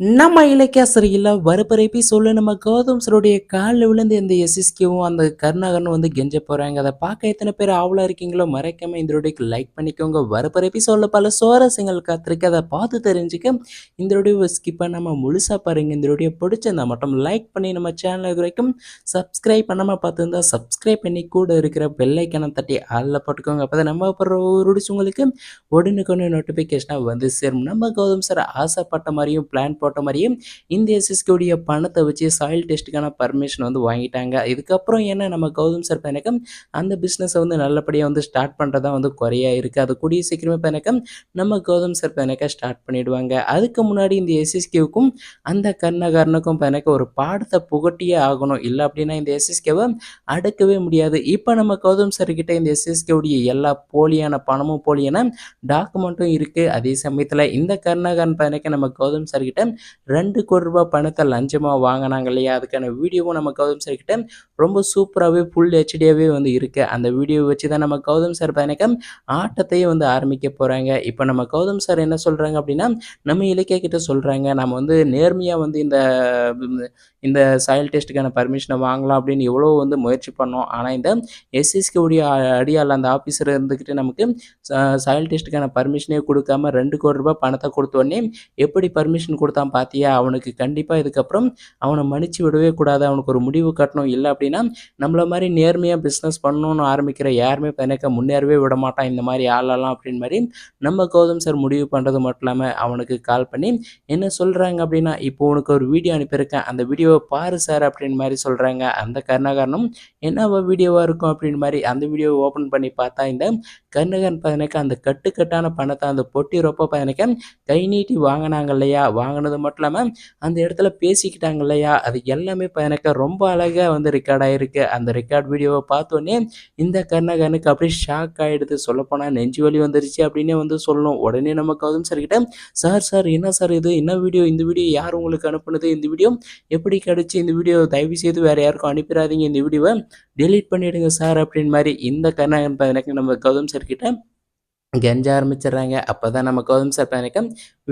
நம்ம இலக்கியாசிரியில் சிறையில் வரப்போற எபிசோடில் நம்ம கௌதம் சருடைய காலில் விழுந்து இந்த எஸ்எஸ்கேவும் அந்த கருணாகரனும் வந்து கெஞ்ச போகிறாங்க அதை பார்க்க எத்தனை பேர் ஆவலாக இருக்கீங்களோ மறைக்காம இந்த வீடியோக்கு லைக் பண்ணிக்கோங்க. வரப்போற எபிசோடில் பல சுவாரஸ்யங்கள் காத்திருக்கு. அதை பார்த்து தெரிஞ்சுக்க இந்த வீடியோ ஸ்கிப் பண்ணாமல் முழுசாக பாருங்க. இந்த வீடியோ பிடிச்சிருந்தா மட்டும் லைக் பண்ணி நம்ம சேனல் குறைக்கும் வரைக்கும் சப்ஸ்கிரைப் பண்ணாமல் பார்த்துருந்தா சப்ஸ்கிரைப் பண்ணி கூட இருக்கிற பெல்லைக்கனை தட்டி ஆளில் போட்டுக்கோங்க. அப்போ தான் நம்ம போடுற ஒரு உங்களுக்கு உடனுக்குன்னு நோட்டிஃபிகேஷனாக வந்து சேரும். நம்ம கௌதம் சார் ஆசைப்பட்ட மாதிரியும் பிளான் போட்ட மாதிரியும் இந்த எஸ்எஸ்கேடைய பணத்தை வச்சு சாயில் டெஸ்ட்டுக்கான பர்மிஷன் வந்து வாங்கிட்டாங்க. இதுக்கப்புறம் என்ன நம்ம கௌதம் சார் பையனக்கம் அந்த பிஸ்னஸை வந்து நல்லபடியாக வந்து ஸ்டார்ட் பண்ணுறதா வந்து குறையாக இருக்குது அது கூடிய சீக்கிரமே பையனக்கம் நம்ம கௌதம் சார் பையனக்க ஸ்டார்ட் பண்ணிடுவாங்க. அதுக்கு முன்னாடி இந்த எஸ்எஸ்கேவுக்கும் அந்த கர்ணகாரனுக்கும் எனக்கு ஒரு பாடத்தை புகட்டியே ஆகணும். இல்லை அப்படின்னா இந்த எஸ்எஸ்கேவை அடக்கவே முடியாது. இப்போ நம்ம கௌதம் சார் கிட்ட இந்த எஸ்எஸ்கேவுடைய எல்லா போலியான பணமும் போலியான டாக்குமெண்ட்டும் இருக்குது அதே சமயத்தில் இந்த கருணாகரன் பையனுக்கு நம்ம கௌதம் சார் கிட்ட ரெண்டு கோடி ரூபாய் பணத்தை லஞ்சமாக வாங்கினாங்க இல்லையா? அதுக்கான வீடியோவும் நம்ம கௌதம் சார் கிட்ட ரொம்ப சூப்பராகவே ஃபுல் ஹெச்டியாகவே வந்து இருக்குது அந்த வீடியோ வச்சு தான் நம்ம கௌதம் சார் பயணக்கம் ஆட்டத்தையும் வந்து ஆரம்பிக்க போகிறாங்க இப்போ நம்ம கௌதம் சார் என்ன சொல்கிறாங்க அப்படின்னா நம்ம இலக்கிய கிட்ட சொல்கிறாங்க நம்ம வந்து நேர்மையாக வந்து இந்த இந்த சாயல் டெஸ்ட்டுக்கான பர்மிஷனை வாங்கலாம் அப்படின்னு எவ்வளோ வந்து முயற்சி பண்ணோம். ஆனால் இந்த எஸ்எஸ்கே உடைய அடியால் அந்த ஆஃபீஸர் இருந்துக்கிட்டு நமக்கு சாயல் டெஸ்ட்டுக்கான பர்மிஷனே கொடுக்காம ரெண்டு கோடி ரூபாய் பணத்தை கொடுத்தோடனே எப்படி பர்மிஷன் கொடுத்தான் பார்த்தியா அவனுக்கு கண்டிப்பாக இதுக்கப்புறம் அவனை மன்னிச்சு விடவே கூடாது. அவனுக்கு ஒரு முடிவு கட்டணும். இல்லை அப்படின்னா நம்மள மாதிரி நேர்மையாக பிஸ்னஸ் பண்ணணும்னு ஆரம்பிக்கிற யாருமே எனக்கு முன்னேறவே விட மாட்டான். இந்த மாதிரி ஆளெல்லாம் அப்படின்னு மாதிரி நம்ம கௌதம் சார் முடிவு பண்ணுறது மட்டும் இல்லாமல் அவனுக்கு கால் பண்ணி என்ன சொல்கிறாங்க அப்படின்னா இப்போ உனக்கு ஒரு வீடியோ அனுப்பியிருக்கேன். அந்த வீடியோவை பாரு சார் அப்படின்னு மாதிரி சொல்கிறாங்க அந்த கருணாகரனும் என்ன வீடியோவாக இருக்கும்? அப்படின்னு மாதிரி அந்த வீடியோவை ஓப்பன் பண்ணி பார்த்தா இந்த கருணகன் பதினக்க அந்த கட்டுக்கட்டான பணத்தை அந்த பொட்டி ரொப்ப பதினக்க கை நீட்டி வாங்கினாங்க இல்லையா? வாங்கினது மட்டும் இல்லாமல் அந்த இடத்துல பேசிக்கிட்டாங்க இல்லையா? அது எல்லாமே எனக்கு ரொம்ப அழகாக வந்து ரெக்கார்ட் ஆகிருக்கு அந்த ரெக்கார்ட் வீடியோவை பார்த்தோன்னே இந்த கர்ணகனுக்கு அப்படியே ஷாக் ஆகிடுது சொல்லப்போனால் நெஞ்சு வலி வந்துருச்சு அப்படின்னே வந்து சொல்லணும். உடனே நம்ம கௌதம் சார்கிட்ட சார் சார் என்ன சார் இது? என்ன வீடியோ இந்த வீடியோ யார் உங்களுக்கு அனுப்புனது? இந்த வீடியோ எப்படி கிடச்சி? இந்த வீடியோ தயவு செய்து வேறு யாருக்கும் அனுப்பிடாதீங்க. இந்த வீடியோவை டெலீட் பண்ணிவிடுங்க சார் அப்படின்னு மாதிரி இந்த கருணாகன் எனக்கு நம்ம கௌதம் சார் கிட்ட கெஞ்ச ஆரம்பிச்சிடுறாங்க. அப்போ தான் நம்ம கௌதம் சார் பயணிக்க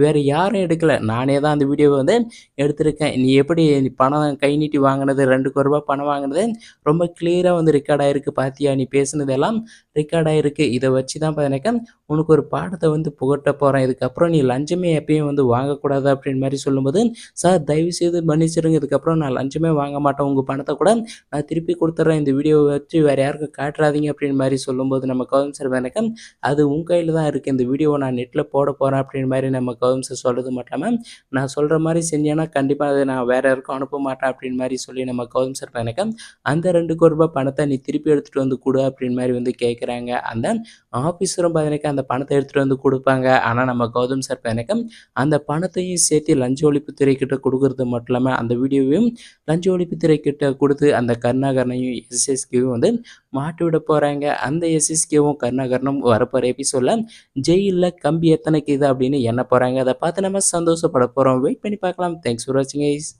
வேறு யாரும் எடுக்கலை. நானே தான் அந்த வீடியோவை வந்து எடுத்திருக்கேன். நீ எப்படி நீ பணம் கை நீட்டி வாங்கினது ரெண்டு கோடி ரூபா பணம் வாங்கினது ரொம்ப கிளியராக வந்து ரெக்கார்ட் ஆகிருக்கு பார்த்தியா நீ பேசுனதெல்லாம் ரெக்கார்ட் ஆகிருக்கு இதை வச்சு தான் பையனுக்கு உனக்கு ஒரு பாடத்தை வந்து புகட்ட போகிறேன் இதுக்கப்புறம் நீ லஞ்சமே எப்பயும் வந்து வாங்கக்கூடாது அப்படின்னு மாதிரி சொல்லும்போது சார் தயவு செய்து மன்னிச்சிருங்க இதுக்கப்புறம் நான் லஞ்சமே வாங்க மாட்டேன். உங்கள் பணத்தை கூட நான் திருப்பி கொடுத்துட்றேன் இந்த வீடியோவை வச்சு வேறு யாருக்கும் காட்டுறாதீங்க. அப்படின்னு மாதிரி சொல்லும்போது நம்ம கவுன்சிலர் வேணக்கம் அது உங்கள் கையில் தான் இருக்குது இந்த வீடியோவை நான் நெட்டில் போட போகிறேன் அப்படின்னு மாதிரி நம்ம கௌதம் சார் சொல்கிறது மட்டும் நான் சொல்கிற மாதிரி செஞ்சேன்னா கண்டிப்பாக அதை நான் வேறு யாருக்கும் அனுப்ப மாட்டேன் அப்படின்னு மாதிரி சொல்லி நம்ம கௌதம் சார் எனக்கு அந்த ரெண்டு கோடி ரூபாய் பணத்தை நீ திருப்பி எடுத்துகிட்டு வந்து கொடு அப்படின்னு மாதிரி வந்து கேட்குறாங்க அந்த ஆஃபீஸரும் பார்த்தீங்கன்னா அந்த பணத்தை எடுத்துகிட்டு வந்து கொடுப்பாங்க. ஆனால் நம்ம கௌதம் சார் எனக்கு அந்த பணத்தையும் சேர்த்து லஞ்ச ஒழிப்புத்துறை கிட்ட கொடுக்கறது மட்டும் இல்லாமல் அந்த வீடியோவையும் லஞ்ச ஒழிப்புத்துறை கிட்ட கொடுத்து அந்த கருணாகரனையும் எஸ்எஸ்கேவும் வந்து மாட்டி விட போகிறாங்க அந்த எஸ்எஸ்கேவும் கருணாகரனும் வரப்போகிற எபிசோடில் ஜெயிலில் கம்பி எத்தனைக்கு இது அப்படின்னு என்ன போகிறாங்க போகிறாங்க அதை பார்த்து நம்ம சந்தோஷப்பட போகிறோம் வெயிட் பண்ணி பார்க்கலாம். தேங்க்ஸ் ஃபார் வாட்சிங் ஐஸ்